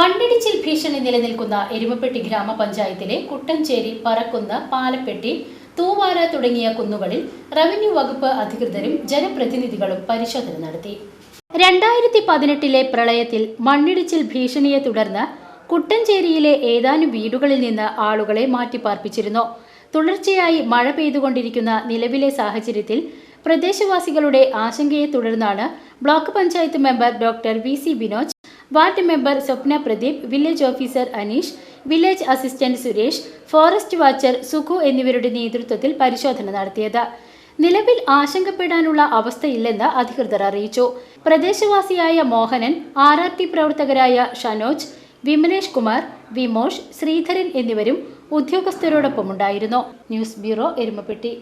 മണ്ണിടിച്ചിൽ ഭീഷണി നിലനിൽക്കുന്ന എരുമപ്പെട്ടി ഗ്രാമപഞ്ചായത്തിലെ കുട്ടഞ്ചേരി പറക്കുന്ന പാലപ്പെട്ടി തൂവാര തുടങ്ങിയ കുന്നുകളിൽ റവന്യൂ വകുപ്പ് അധികൃതരും ജനപ്രതിനിധികളും പരിശോധന നടത്തി. രണ്ടായിരത്തി പതിനെട്ടിലെ പ്രളയത്തിൽ മണ്ണിടിച്ചിൽ ഭീഷണിയെ തുടർന്ന് കുട്ടഞ്ചേരിയിലെ ഏതാനും വീടുകളിൽ നിന്ന് ആളുകളെ മാറ്റിപ്പാർപ്പിച്ചിരുന്നു. തുടർച്ചയായി മഴ പെയ്തുകൊണ്ടിരിക്കുന്ന നിലവിലെ സാഹചര്യത്തിൽ പ്രദേശവാസികളുടെ ആശങ്കയെ തുടർന്നാണ് block panchayat member doctor V C Binoj ward member Swapna Pradeep village officer Aneesh village assistant Suresh forest watcher Sukhu എന്നിവരുടെ നേതൃത്വത്തിൽ പരിശോധന നടത്തിയത്. നിലവിൽ ആശങ്കപ്പെടാനുള്ള അവസ്ഥയില്ലെന്ന് അധികൃതർ അറിയിച്ചു. പ്രദേശവാസിയായ മോഹനൻ ആർ ആർ ടി പ്രവർത്തകരായ ഷനോജ് വിമലേഷ് കുമാർ വിമോഷ് ശ്രീധരൻ എന്നിവരും ഉദ്യോഗസ്ഥരോടൊപ്പമുണ്ടായിരുന്നു. News bureau Erumapetty.